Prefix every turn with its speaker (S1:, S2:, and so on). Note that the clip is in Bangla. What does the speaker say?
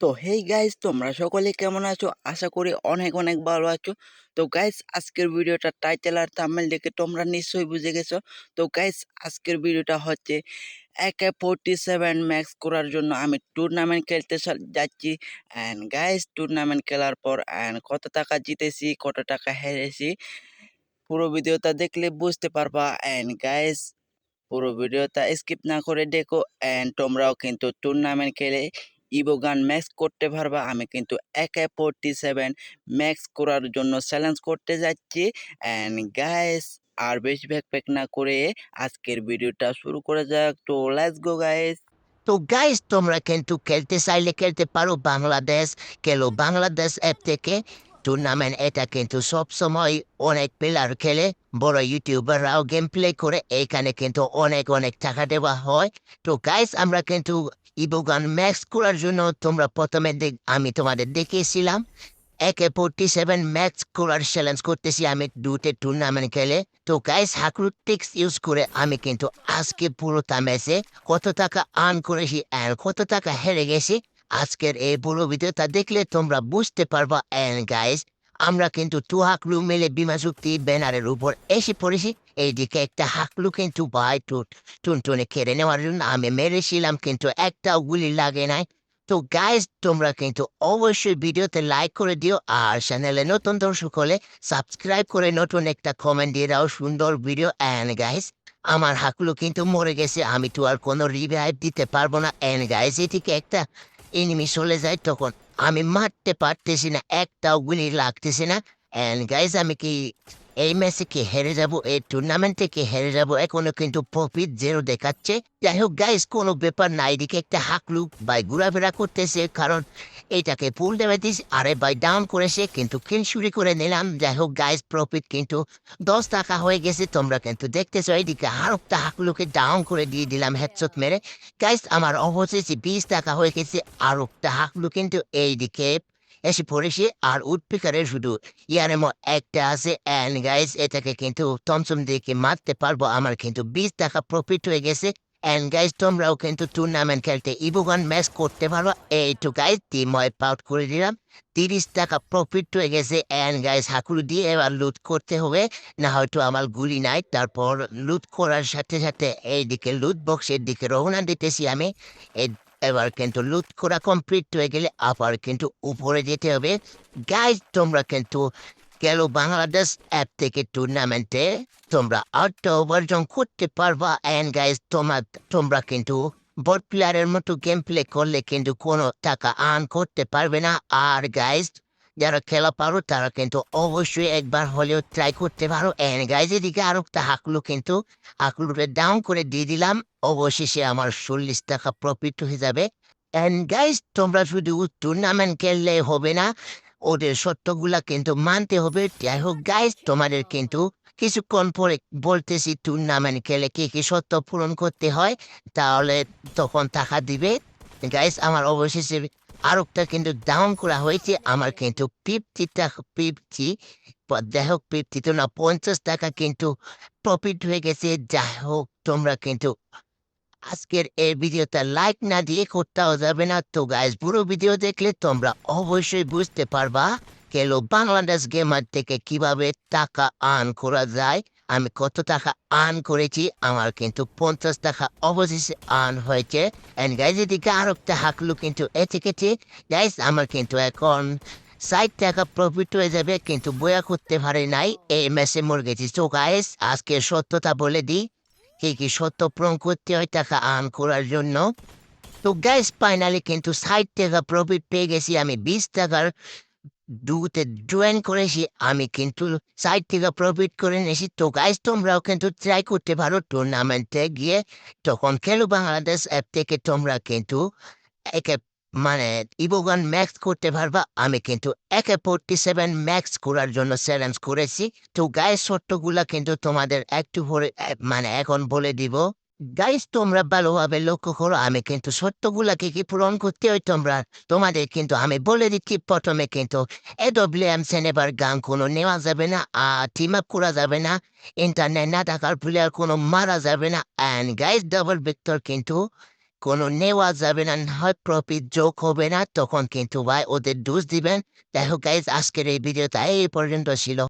S1: তো হেই গাইস তোমরা সকলে কেমন আছো? আশা করি অনেক অনেক ভালো আছো। তো গাইস আজকের ভিডিওটা টাইটেল আর থাম্বনেল দেখে তোমরা নিশ্চয়ই বুঝে গেছো। তো গাইস আজকের ভিডিওটা হচ্ছে একে ফোরটি সেভেন ম্যাক্স করার জন্য আমি টুর্নামেন্ট খেলতে যাচ্ছি। অ্যান্ড গাইস টুর্নামেন্ট খেলার পর অ্যান্ড কত টাকা জিতেছি, কত টাকা হেরেছি, পুরো ভিডিওটা দেখলে বুঝতে পারবা। অ্যান্ড গাইস পুরো ভিডিওটা স্কিপ না করে দেখো। অ্যান্ড তোমরাও কিন্তু টুর্নামেন্ট খেলে ইবোগান ম্যাক্স করতে পারবা। আমি কিন্তু একে ফোরটি সেভেন ম্যাক্স করার জন্য চ্যালেঞ্জ করতে যাচ্ছি। অ্যান্ড গাইস আর বেশি ব্যাকপ্যাক না করে আজকের ভিডিওটা শুরু করে যাক। তো লেটস গো গাইস
S2: তো গাইস তোমরা কিন্তু খেলতে চাইলে খেলতে পারো বাংলাদেশ। খেলো বাংলাদেশ অ্যাপ থেকে। টুর্নামেন্ট এটা কিন্তু সব সময় অনেক প্লেয়ার খেলে। বড় ইউটিউবাররাও গেম প্লে করে। এইখানে কিন্তু অনেক অনেক টাকা দেওয়া হয়। তো গাইস আমরা কিন্তু ইবোগান ম্যাক্স করার জন্য তোমরা প্রথমে আমি তোমাদের দেখিয়েছিলাম। একে ফোরটি সেভেন ম্যাক্স করার চ্যালেঞ্জ করতেছি, আমি দুটো টুর্নামেন্ট খেলে। তো গাইস হাকরুটিক্স ইউজ করে আমি কিন্তু আজকে পুরোটা ম্যাচে কত টাকা আর্ন করেছি আর কত টাকা হেরে গেছি। আজকের এই পুরো ভিডিওটা দেখলে তোমরা বুঝতে পারবা অ্যান্ড গাইস আমরা কিন্তু টু হাকলু মিলে বিমা চুক্তি ব্যানারের উপর এসে পড়েছি। এইদিকে একটা হাকলু কিন্তু ভাই টুন টুনটুনে কেড়ে নেওয়ার জন্য আমি মেরেছিলাম কিন্তু একটাও গুলি লাগে নাই তো গাইস তোমরা কিন্তু অবশ্যই ভিডিওতে লাইক করে দিও আর চ্যানেলে নতুন দর্শক হলে সাবস্ক্রাইব করে নতুন একটা কমেন্ট দিয়ে দাও সুন্দর ভিডিও অ্যান্ড গাইস আমার হাকলু কিন্তু মরে গেছে আমি তো আর কোনো রিভাইভ দিতে পারব না অ্যান্ড গাইস এদিকে একটা এনিমি চলে যায় তখন আমি মারতে পারতেছি না একটাও গুলি লাগতেছে না অ্যান্ড গাইস আমি কি এই ম্যাচে কি হেরে যাব, এই টুর্নামেন্টে কি হেরে যাব, এখনও কিন্তু প্রফিট জিরো দেখাচ্ছে। যাই হোক গাইস কোনো ব্যাপার না, এদিকে একটা হাকলু বাই ঘোরাফেরা করতেছে, কারণ এইটাকে ফুল দেবে দিস, আরে বাই ডাউন করেছে, কিন্তু কিল করে নিলাম। যাই হোক গাইস প্রফিট কিন্তু দশ টাকা হয়ে গেছে, তোমরা কিন্তু দেখতেছো এইদিকে আর একটা হাকলুকে ডাউন করে দিয়ে দিলাম হেডশট মেরে। গাইস আমার অবশেষে বিশ টাকা হয়ে গেছে আর একটা হাকলু কিন্তু এইদিকে এসে পড়েছে আর উৎপিকারের শুধু ইয়ার মো একটা আছে অ্যান্ড গাইস এটাকে কিন্তু থমসম দিয়ে কি মারতে পারব। আমার কিন্তু বিশ টাকা প্রফিট হয়ে গেছে। অ্যান্ড গাইস তোমরাও কিন্তু টুর্নামেন্ট খেলতে ইবুগান ম্যাচ করতে পারো। এই তো গাইস টিম ওয়াইপ আউট করে দিলাম। তিরিশ টাকা প্রফিট হয়ে গেছে। অ্যান্ড গাইস হাকুড়ু দিয়ে এবার লুট করতে হবে। না হয়তো আমার গুলি নাই। তারপর লুট করার সাথে সাথে এইদিকে লুট বক্সের দিকে রওনা দিতেছি আমি। এ- এবার কিন্তু লুট করা কমপ্লিট হয়ে গেলে আবার কিন্তু উপরে যেতে হবে। গাইজ তোমরা কিন্তু গেল বাংলাদেশ অ্যাপ থেকে টুর্নামেন্টে তোমরা আটটা উপার্জন করতে পারবা। অ্যান্ড গাইজ তোমার তোমরা কিন্তু বট প্লেয়ারের মতো গেম প্লে করলে কিন্তু কোনো টাকা আর্ন করতে পারবে না। আর গাইজ যারা খেলা পারো, তারা কিন্তু অবশ্যই একবার হলেও ট্রাই করতে পারো। অ্যান্ড গাইজ এদিকে আরও একটা হাকলু কিন্তু হাকলুরে ডাউন করে দিয়ে দিলাম। অবশেষে আমার চল্লিশ টাকা প্রফিট হয়ে যাবে। অ্যান্ড গাইজ তোমরা শুধু টুর্নামেন্ট খেললে হবে না, ওদের সত্যগুলা কিন্তু মানতে হবে। যাই হোক গাইজ তোমাদের কিন্তু কিছুক্ষণ পরে বলতেছি টুর্নামেন্ট খেলে কি কি সত্য পূরণ করতে হয়, তাহলে তখন টাকা দিবে। গাইজ আমার অবশেষে আরেকটা কিন্তু ডাউন করা হয়েছে। আমার কিন্তু ফিফটি টাকা, ফিফটি যাই হোক ফিফটি তো না, পঞ্চাশ টাকা কিন্তু প্রফিট হয়ে গেছে। যাই হোক, তোমরা কিন্তু আজকের এই ভিডিওটা লাইক না দিয়ে কোথাও যাবে না। তো গাইজ পুরো ভিডিও দেখলে তোমরা অবশ্যই বুঝতে পারবা কেলো বাংলাদেশ গেমার থেকে কীভাবে টাকা আর্ন করা যায়। আমি কত টাকা আর্ন করেছি, আমার কিন্তু পঞ্চাশ টাকা অবশেষে আর্ন হয়েছে। অ্যান্ড গাইজ এদিকে আর একটা হাকলু কিন্তু এ থেকেছে গাইজ আমার কিন্তু এখন ষাট টাকা প্রফিট হয়ে যাবে, কিন্তু বয়া করতে পারে নাই। এই ম্যাচে মরে গেছি তো গাইজ আজকে সত্যতা বলে দিই, কি কি সত্য পূরণ করতে হয় টাকা আর্ন করার জন্য। তো গ্যাস ফাইনালি কিন্তু ষাট টাকা প্রফিট পেয়ে গেছি আমি, বিশ টাকার দুতে জয়েন করেছি, আমি কিন্তু ষাট থেকে প্রফিট করে নিয়েছি তো গাইজ তোমরাও কিন্তু ট্রাই করতে পারো টুর্নামেন্টে গিয়ে। তখন খেলো বাংলাদেশ অ্যাপ থেকে তোমরা কিন্তু একে মানে ইবোগান ম্যাক্স করতে পারবা। আমি কিন্তু একে ফোরটি সেভেন ম্যাক্স করার জন্য চ্যালেঞ্জ করেছি। তো গায়ের শর্তগুলা কিন্তু তোমাদের একটু ভরে মানে এখন বলে দিব। গাইস, তোমরা ভালোভাবে লক্ষ্য করো, আমি কিন্তু সত্যগুলাকে কি পূরণ করতে হয় তোমরা? তোমাদের কিন্তু আমি বলে দিচ্ছি, প্রথমে কিন্তু এ এডব্লিউএম সেনেবার গান কোনো নেওয়া যাবে না, আর টিম আপ করা যাবে না ইন্টারনেট না থাকার প্লেয়ার কোনো মারা যাবে না অ্যান্ড গাইস ডাবল ভিক্টর কিন্তু কোনো নেওয়া যাবে না হয় প্রফিট যোগ হবে না, তখন কিন্তু ভাই ওদের ডোজ দিবেন। দেখো গাইজ আজকের এই ভিডিওটা এই পর্যন্ত ছিল।